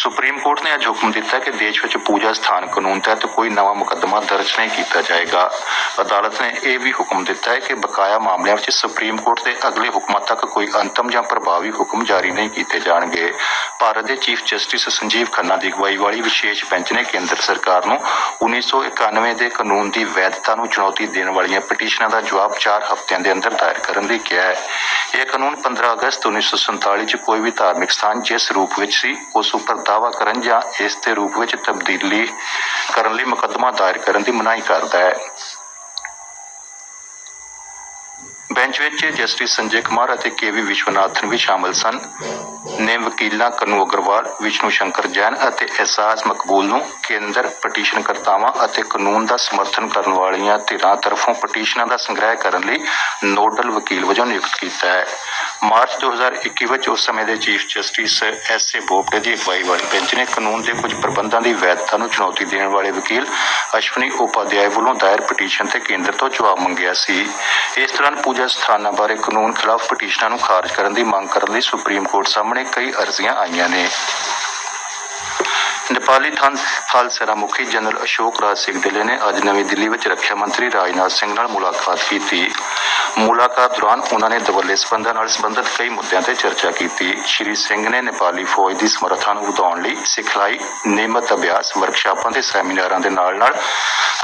Supreme court ਨੇ ਅੱਜ ਹੁਕਮ ਦਿੱਤਾ ਕਿ ਦੇਸ਼ ਵਿੱਚ ਪੂਜਾ ਸਥਾਨ ਕਾਨੂੰਨ ਤਹਿਤ ਕੋਈ ਨਵਾਂ ਮੁਕੱਦਮਾ ਦਰਜ ਨਹੀਂ ਕੀਤਾ ਜਾਏਗਾ। ਅਦਾਲਤ ਨੇ ਇਹ ਵੀ ਹੁਕਮ ਦਿੱਤਾ ਹੈ ਕਿ ਬਕਾਇਆ ਮਾਮਲਿਆਂ ਵਿੱਚ ਸੁਪਰੀਮ ਕੋਰਟ ਦੇ ਅਗਲੇ ਹੁਕਮਾਂ ਤੱਕ ਕੋਈ ਅੰਤਮ ਜਾਂ ਪ੍ਰਭਾਵੀ ਹੁਕਮ ਜਾਰੀ ਨਹੀਂ ਕੀਤੇ ਜਾਣਗੇ। ਭਾਰਤ ਦੇ ਚੀਫ ਜਸਟਿਸ ਸੰਜੀਵ ਖੰਨਾ ਦੀ ਅਗਵਾਈ ਵਾਲੀ ਵਿਸ਼ੇਸ਼ ਬੈਂਚ ਨੇ ਕੇਂਦਰ ਸਰਕਾਰ ਨੂੰ 1991 ਦੇ ਕਾਨੂੰਨ ਦੀ ਵੈਧਤਾ ਨੂੰ ਚੁਣੌਤੀ ਦੇਣ ਵਾਲੀਆਂ ਪਟੀਸ਼ਨਾਂ ਦਾ ਜਵਾਬ 4 ਹਫ਼ਤਿਆਂ ਦੇ ਅੰਦਰ ਦਾਇਰ ਕਰਨ ਲਈ ਕਿਹਾ ਹੈ। ਇਹ ਕਾਨੂੰਨ 15 ਅਗਸਤ 1947 ਚ ਕੋਈ ਵੀ ਧਾਰਮਿਕ ਸਥਾਨ ਜਿਸ ਰੂਪ ਵਿੱਚ ਸੀ, ਉਸ ਉੱਪਰ ਦਾਅਵਾ ਕਰਨ ਜਾਂ ਇਸ ਦੇ ਰੂਪ ਵਿੱਚ ਤਬਦੀਲੀ ਕਰਨ ਲਈ ਮੁਕੱਦਮਾ ਦਾਇਰ ਕਰਨ ਦੀ ਮਨਾਹੀ ਕਰਦਾ ਹੈ। ਬੈਂਚ ਵਿੱਚ ਜਸਟਿਸ ਸੰਜੇ ਕੁਮਾਰ ਅਤੇ ਕੇਵੀ ਵਿਸ਼ਵਨਾਥਨ ਵੀ ਸ਼ਾਮਲ ਸਨ। ਨੇ ਵਕੀਲਾਂ ਕਨੂ ਅਗਰਵਾਲ, ਵਿਸ਼ਨੂੰ ਸ਼ੰਕਰ ਜੈਨ ਅਤੇ ਐਸਾਸ ਮਕਬੂਲ ਨੂੰ ਕੇਂਦਰ ਪਟੀਸ਼ਨ ਕਰਤਾਵਾਂ ਅਤੇ ਕਾਨੂੰਨ ਦਾ ਸਮਰਥਨ ਕਰਨ ਵਾਲੀਆਂ ਧਿਰਾਂ ਤਰਫੋਂ ਪਟੀਸ਼ਨਾਂ ਦਾ ਸੰਗ੍ਰਹਿ ਕਰਨ ਲਈ ਨੋਡਲ ਵਕੀਲ ਵਜੋਂ ਨਿਯੁਕਤ ਕੀਤਾ ਹੈ। ਮਾਰਚ 2021 ਵਿੱਚ ਉਸ ਸਮੇਂ ਦੇ chief justice S A Bobde ਦੀ ਅਗਵਾਈ ਵਾਲੀ ਬੈਂਚ ਨੇ ਕਾਨੂੰਨ ਦੇ ਕੁਝ ਪ੍ਰਬੰਧਾਂ ਦੀ ਵੈਧਤਾ ਨੂੰ ਚੁਣੌਤੀ ਦੇਣ ਵਾਲੇ ਵਕੀਲ ਅਸ਼ਵਨੀ ਉਪਾਧਿਆਇ ਵੱਲੋਂ ਦਾਇਰ ਪਟੀਸ਼ਨ ਤੇ ਕੇਂਦਰ ਤੋਂ ਜਵਾਬ ਮੰਗਿਆ ਸੀ। ਇਸ ਦੌਰਾਨ ਪੂਜਾ ਸਥਾਨਾਂ ਬਾਰੇ ਕਾਨੂੰਨ ਖਿਲਾਫ ਪਟੀਸ਼ਨਾਂ ਨੂੰ ਖਾਰਜ ਕਰਨ ਦੀ ਮੰਗ ਕਰਨ ਲਈ ਸੁਪਰੀਮ ਕੋਰਟ ਸਾਹਮਣੇ ਕਈ ਅਰਜ਼ੀਆਂ ਆਈਆਂ ਨੇ। ਨੇਪਾਲੀ ਥਾਂ ਥਲ ਸੈਨਾ ਮੁਖੀ ਜਨਰਲ ਅਸ਼ੋਕ ਰਾਜ ਸਿੰਘ ਦਿਲੇ ਨੇ ਅੱਜ ਨਵੀਂ ਦਿੱਲੀ ਵਿੱਚ ਰੱਖਿਆ ਮੰਤਰੀ ਰਾਜਨਾਥ ਸਿੰਘ ਨਾਲ ਮੁਲਾਕਾਤ ਕੀਤੀ। ਮੁਲਾਕਾਤ ਦੌਰਾਨ ਉਹਨਾਂ ਨੇ ਦਵੱਲੇ ਸਬੰਧਾਂ ਨਾਲ ਸੰਬੰਧਿਤ ਕਈ ਮੁੱਦਿਆਂ ਤੇ ਚਰਚਾ ਕੀਤੀ। ਸ਼੍ਰੀ ਸਿੰਘ ਨੇ ਨੇਪਾਲੀ ਫੌਜ ਦੀ ਸਮਰੱਥਾ ਨੂੰ ਵਧਾਉਣ ਲਈ ਸਿਖਲਾਈ, ਨਿਯਮਤ ਅਭਿਆਸ, ਵਰਕਸ਼ਾਪਾਂ ਤੇ ਸੈਮੀਨਾਰਾਂ ਦੇ ਨਾਲ-ਨਾਲ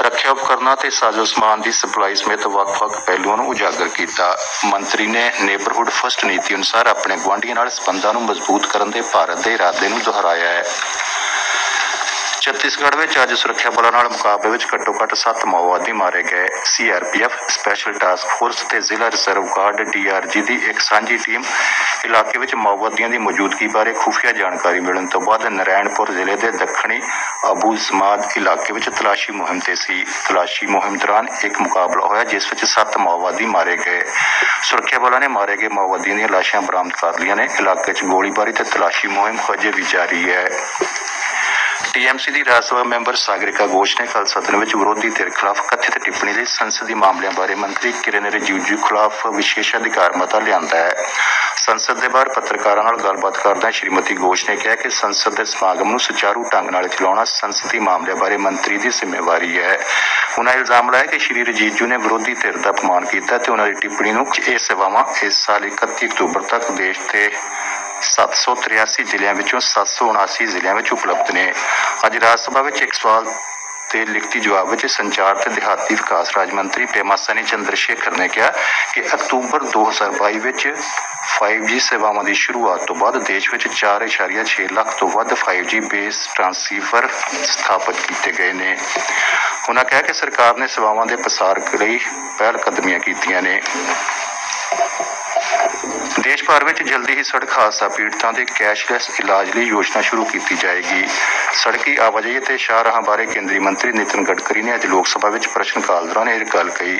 ਰੱਖਿਆ ਉਪਕਰਨਾਂ ਤੇ ਸਾਜ਼ੋ ਸਮਾਨ ਦੀ ਸਪਲਾਈ ਸਮੇਤ ਵੱਖ-ਵੱਖ ਪਹਿਲੂਆਂ ਨੂੰ ਉਜਾਗਰ ਕੀਤਾ। ਮੰਤਰੀ ਨੇ ਨੇਬਰਹੁੱਡ ਫਸਟ ਨੀਤੀ ਅਨੁਸਾਰ ਆਪਣੇ ਗੁਆਂਢੀਆਂ ਨਾਲ ਸਬੰਧਾਂ ਨੂੰ ਮਜ਼ਬੂਤ ਕਰਨ ਦੇ ਭਾਰਤ ਦੇ ਇਰਾਦੇ ਨੂੰ ਦੁਹਰਾਇਆ ਹੈ। ਛੱਤੀਸਗੜ੍ਹ ਵਿੱਚ ਅੱਜ ਸੁਰੱਖਿਆ ਬਲਾਂ ਨਾਲ ਮੁਕਾਬਲੇ ਵਿੱਚ ਘੱਟੋ-ਘੱਟ 7 ਮਾਓਵਾਦੀ ਮਾਰੇ ਗਏ। ਸੀਆਰਪੀਐਫ ਸਪੈਸ਼ਲ ਟਾਸਕ ਫੋਰਸ ਤੇ ਜ਼ਿਲ੍ਹਾ ਰਿਜ਼ਰਵ ਗਾਰਡ ਡੀਆਰਜੀ ਦੀ ਇੱਕ ਸਾਂਝੀ ਟੀਮ ਇਲਾਕੇ ਵਿੱਚ ਮਾਓਵਾਦੀਆਂ ਦੀ ਮੌਜੂਦਗੀ ਬਾਰੇ ਖੁਫੀਆ ਜਾਣਕਾਰੀ ਮਿਲਣ ਤੋਂ ਬਾਅਦ ਨਰੈਣਪੁਰ ਜ਼ਿਲ੍ਹੇ ਦੇ ਦੱਖਣੀ ਅਬੂ ਸਮਾਦ ਇਲਾਕੇ ਵਿੱਚ ਤਲਾਸ਼ੀ ਮੁਹਿੰਮ ਤੇ ਸੀ। ਤਲਾਸ਼ੀ ਮੁਹਿੰਮ ਦੌਰਾਨ ਇੱਕ ਮੁਕਾਬਲਾ ਹੋਇਆ, ਜਿਸ ਵਿੱਚ 7 ਮਾਓਵਾਦੀ ਮਾਰੇ ਗਏ। ਸੁਰੱਖਿਆ ਬਲਾਂ ਨੇ ਮਾਰੇ ਗਏ ਮਾਓਵਾਦੀਆਂ ਦੀਆਂ ਲਾਸ਼ਾਂ ਬਰਾਮਦ ਕਰ ਲਈਆਂ ਨੇ। ਇਲਾਕੇ 'ਚ ਗੋਲੀਬਾਰੀ ਤੇ ਤਲਾਸ਼ੀ ਮੁਹਿੰਮ ਅਜੇ ਵੀ ਜਾਰੀ ਹੈ। ਟੀਐਮਸੀ ਦੀ ਰਾਜ ਸਭਾ ਮੈਂਬਰ ਸਾਗਰਿਕਾ ਘੋਸ਼ ਨੇ ਕੱਲ ਸਦਨ ਵਿੱਚ ਵਿਰੋਧੀ ਧਿਰ ਖਿਲਾਫ ਕਥਿਤ ਟਿੱਪਣੀ ਲਈ ਸੰਸਦੀ ਮਾਮਲਿਆਂ ਬਾਰੇ ਮੰਤਰੀ ਕਿਰਨ ਰਿਜੀਜੂ ਖਿਲਾਫ ਵਿਸ਼ੇਸ਼ ਅਧਿਕਾਰ ਮਤਾ ਲਿਆਂਦਾ ਹੈ। ਸੰਸਦ ਦੇ ਬਾਹਰ ਪੱਤਰਕਾਰਾਂ ਨਾਲ ਗੱਲਬਾਤ ਕਰਦਿਆਂ ਸ਼੍ਰੀਮਤੀ ਘੋਸ਼ ਨੇ ਕਿਹਾ ਕਿ ਸੰਸਦ ਦੇ ਸਮਾਗਮ ਨੂੰ ਸੁਚਾਰੂ ਢੰਗ ਨਾਲ ਚਲਾਉਣਾ ਸੰਸਦੀ ਮਾਮਲਿਆਂ ਬਾਰੇ ਮੰਤਰੀ ਦੀ ਜ਼ਿੰਮੇਵਾਰੀ ਹੈ। ਉਹਨਾਂ ਇਲਜ਼ਾਮ ਲਾਇਆ ਕਿ ਸ਼੍ਰੀ ਰਜੀਜੂ ਨੇ ਵਿਰੋਧੀ ਧਿਰ ਦਾ ਅਪਮਾਨ ਕੀਤਾ ਤੇ ਉਹਨਾਂ ਦੀ ਟਿੱਪਣੀ ਨੂੰ ਇਹ ਸੇਵਾਵਾਂ ਇਸ ਸਾਲ 31 ਅਕਤੂਬਰ ਤੱਕ ਦੇਸ਼ ਦੇ 783 ਜ਼ਿਲ੍ਹਿਆਂ ਵਿੱਚੋਂ 779 ਜ਼ਿਲ੍ਹਿਆਂ ਵਿੱਚ ਉਪਲਬਧ ਨੇ। ਅੱਜ ਰਾਜ ਸਭਾ ਵਿੱਚ ਇੱਕ ਸਵਾਲ ਤੇ ਲਿਖਤੀ ਜਵਾਬ ਵਿੱਚ ਸੰਚਾਰ ਤੇ ਦਿਹਾਤੀ ਵਿਕਾਸ ਰਾਜ ਮੰਤਰੀ ਪੇਮਾ ਸੈਨੀ ਚੰਦਰ ਸ਼ੇਖਰ ਨੇ ਕਿਹਾ ਕਿ ਅਕਤੂਬਰ 2022 ਵਿੱਚ 5G ਸੇਵਾਵਾਂ ਦੀ ਸ਼ੁਰੂਆਤ ਤੋਂ ਬਾਅਦ ਦੇਸ਼ ਵਿੱਚ 4.6 ਲੱਖ ਤੋਂ ਵੱਧ 5G ਬੇਸ ਟ੍ਰਾਂਸੀਵਰ ਸਥਾਪਿਤ ਕੀਤੇ ਗਏ ਨੇ। ਉਹਨਾਂ ਕਿਹਾ ਕਿ ਸਰਕਾਰ ਨੇ ਸੇਵਾਵਾਂ ਦੇ ਪਸਾਰ ਲਈ ਪਹਿਲ ਕਦਮੀਆਂ ਕੀਤੀਆਂ ਨੇ। ਦੇਸ਼ ਭਰ ਵਿੱਚ ਜਲਦੀ ਹੀ ਸੜਕ ਹਾਦਸਾ, ਪੀੜਤਾਂ ਦੇ ਕੈਸ਼ਲੈਸ ਇਲਾਜ ਲਈ ਯੋਜਨਾ ਸ਼ੁਰੂ ਕੀਤੀ ਜਾਏਗੀ। ਸੜਕੀ ਆਵਾਜਾਈ ਅਤੇ ਸ਼ਾਹਰਾਹਾਂ ਬਾਰੇ ਕੇਂਦਰੀ ਮੰਤਰੀ ਨਿਤਿਨ ਗਡਕਰੀ ਨੇ ਅੱਜ ਲੋਕ ਸਭਾ ਵਿੱਚ ਪ੍ਰਸ਼ਨ ਕਾਲ ਦੌਰਾਨ ਇਹ ਗੱਲ ਕਹੀ।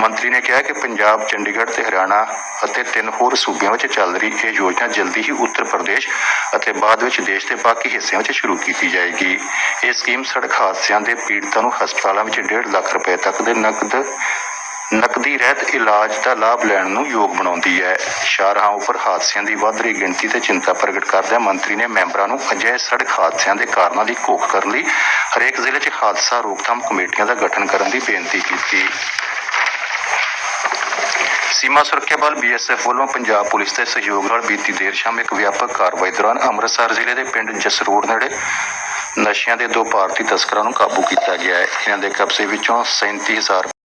ਮੰਤਰੀ ਨੇ ਕਿਹਾ ਕਿ ਪੰਜਾਬ, ਚੰਡੀਗੜ੍ਹ ਤੇ ਹਰਿਆਣਾ ਅਤੇ ਤਿੰਨ ਹੋਰ ਸੂਬਿਆਂ ਵਿੱਚ ਚੱਲ ਰਹੀ ਇਹ ਯੋਜਨਾ ਜਲਦੀ ਹੀ ਉੱਤਰ ਪ੍ਰਦੇਸ਼ ਅਤੇ ਬਾਅਦ ਵਿੱਚ ਦੇਸ਼ ਦੇ ਬਾਕੀ ਹਿੱਸਿਆਂ ਵਿੱਚ ਸ਼ੁਰੂ ਕੀਤੀ ਜਾਏਗੀ। ਇਹ ਸਕੀਮ ਸੜਕ ਹਾਦਸਿਆਂ ਦੇ ਪੀੜਤਾਂ ਨੂੰ ਹਸਪਤਾਲਾਂ ਵਿੱਚ 1.5 ਲੱਖ ਰੁਪਏ ਤੱਕ ਦੇ ਨਕਦ ਨਕਦੀ ਰਹਿਤ ਇਲਾਜ ਦਾ ਲਾਭ ਲੈਣ ਨੂੰ ਯੋਗ ਬਣਾਉਂਦੀ ਹੈ। ਸ਼ਾਹਰਾਹਾਂ ਉੱਪਰ ਹਾਦਸਿਆਂ ਦੀ ਵੱਧ ਰਹੀ ਗਿਣਤੀ ਤੇ ਚਿੰਤਾ ਪ੍ਰਗਟ ਕਰਦਿਆਂ ਮੰਤਰੀ ਨੇ ਮੈਂਬਰਾਂ ਨੂੰ ਅਜਿਹੇ ਸੜਕ ਹਾਦਸਿਆਂ ਦੇ ਕਾਰਨਾਂ ਦੀ ਘੋਖ ਕਰਨ ਲਈ ਹਰੇਕ ਜ਼ਿਲ੍ਹੇ 'ਚ ਹਾਦਸਾ ਰੋਕਥਾਮ ਕਮੇਟੀਆਂ ਦਾ ਗਠਨ ਕਰਨ ਦੀ ਬੇਨਤੀ ਕੀਤੀ। ਸੀਮਾ ਸੁਰੱਖਿਆ ਬਲ ਬੀਐਸਐਫ ਵੱਲੋਂ ਪੰਜਾਬ ਪੁਲਿਸ ਦੇ ਸਹਿਯੋਗ ਨਾਲ ਬੀਤੀ ਦੇਰ ਸ਼ਾਮ ਇੱਕ ਵਿਆਪਕ ਕਾਰਵਾਈ ਦੌਰਾਨ ਅੰਮ੍ਰਿਤਸਰ ਜ਼ਿਲ੍ਹੇ ਦੇ ਪਿੰਡ ਜਸਰੋੜ ਨੇੜੇ ਨਸ਼ਿਆਂ ਦੇ ਦੋ ਭਾਰਤੀ ਤਸਕਰਾਂ ਨੂੰ ਕਾਬੂ ਕੀਤਾ ਗਿਆ ਹੈ। ਇਹਨਾਂ ਦੇ ਕਬਜ਼ੇ ਵਿੱਚੋਂ 37000